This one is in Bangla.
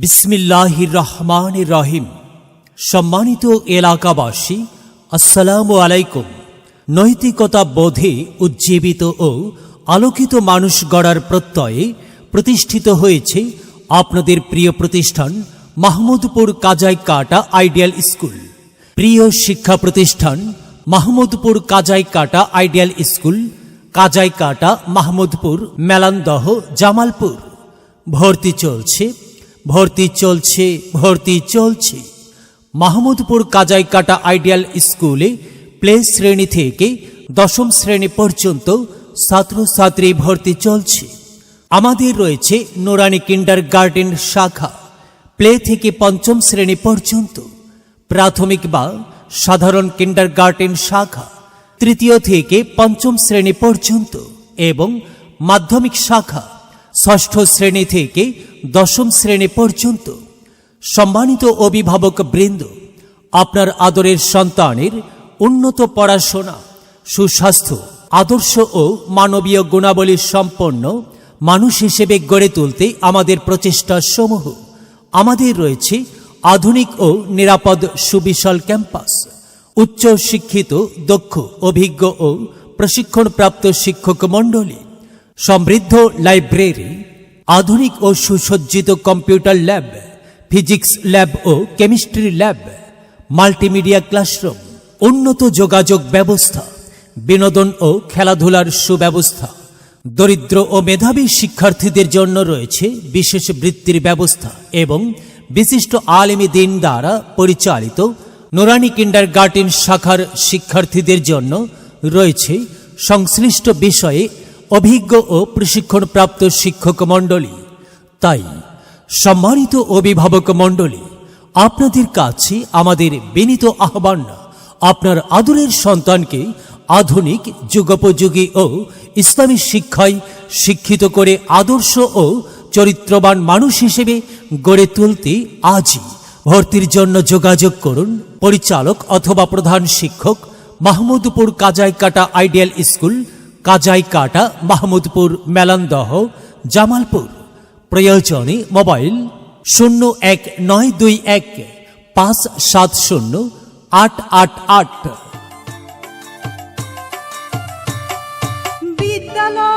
বিসমিল্লাহির রহমান রহিম সম্মানিত এলাকাবাসী, আসসালামু আলাইকুম। নৈতিকতা বোধে উজ্জীবিত ও আলোকিত মানুষ গড়ার প্রত্যয়ে প্রতিষ্ঠিত হয়েছে আপনাদের প্রিয় প্রতিষ্ঠান মাহমুদপুর কাজাই কাটা আইডিয়াল স্কুল। প্রিয় শিক্ষা প্রতিষ্ঠান মাহমুদপুর কাজাই কাটা আইডিয়াল স্কুল কাজাই কাটা মাহমুদপুর, মেলান্দহ, জামালপুর। ভর্তি চলছে ভর্তি চলছে ভর্তি চলছে। মাহমুদপুর কাজাইকাটা আইডিয়াল স্কুলে প্লে শ্রেণি থেকে দশম শ্রেণি পর্যন্ত ছাত্রছাত্রী ভর্তি চলছে। আমাদের রয়েছে নোরানি কিন্ডার গার্ডেন শাখা, প্লে থেকে পঞ্চম শ্রেণি পর্যন্ত। প্রাথমিক বা সাধারণ কিন্ডার গার্ডেন শাখা, তৃতীয় থেকে পঞ্চম শ্রেণি পর্যন্ত এবং মাধ্যমিক শাখা, ষষ্ঠ শ্রেণি থেকে দশম শ্রেণি পর্যন্ত সম্মানিত অভিভাবক বৃন্দ, আপনার আদরের সন্তানের উন্নত পড়াশোনা, সুস্বাস্থ্য, আদর্শ ও মানবীয় গুণাবলী সম্পন্ন মানুষ হিসেবে গড়ে তুলতে আমাদের প্রচেষ্টা সমূহ। আমাদের রয়েছে আধুনিক ও নিরাপদ সুবিশাল ক্যাম্পাস, উচ্চ শিক্ষিত, দক্ষ, অভিজ্ঞ ও প্রশিক্ষণপ্রাপ্ত শিক্ষক মণ্ডলী, সমৃদ্ধ লাইব্রেরি আধুনিক ও সুসজ্জিত কম্পিউটার ল্যাব, ফিজিক্স ল্যাব ও কেমিস্ট্রি ল্যাব, মাল্টিমিডিয়া ক্লাসরুম, উন্নত যোগাযোগ ব্যবস্থা, বিনোদন ও খেলাধুলার সুব্যবস্থা, দরিদ্র ও মেধাবী শিক্ষার্থীদের জন্য রয়েছে বিশেষ বৃত্তির ব্যবস্থা এবং বিশিষ্ট আলেমী দিন দ্বারা পরিচালিত নোরানি কিন্ডার গার্ডেন শাখার শিক্ষার্থীদের জন্য রয়েছে সংশ্লিষ্ট বিষয়ে অভিজ্ঞ ও প্রশিক্ষণপ্রাপ্ত শিক্ষক মণ্ডলী। তাই, সম্মানিত অভিভাবক মণ্ডলী, আপনাদের কাছে আমাদের বিনীত আহ্বান, আপনার আদরের সন্তানকে আধুনিক যুগোপযোগী ও ইসলামী শিক্ষায় শিক্ষিত করে আদর্শ ও চরিত্রবান মানুষ হিসেবে গড়ে তুলতে আজই ভর্তির জন্য যোগাযোগ করুন পরিচালক অথবা প্রধান শিক্ষক মাহমুদপুর কাজাইকাটা আইডিয়াল স্কুল কাজাইকাটা, মাহমুদপুর, মেলানদহ, জামালপুর। প্রয়োজনে মোবাইল শূন্য এক নয় দুই এক পাঁচ সাত শূন্য আট আট আট। বিদ্যালয়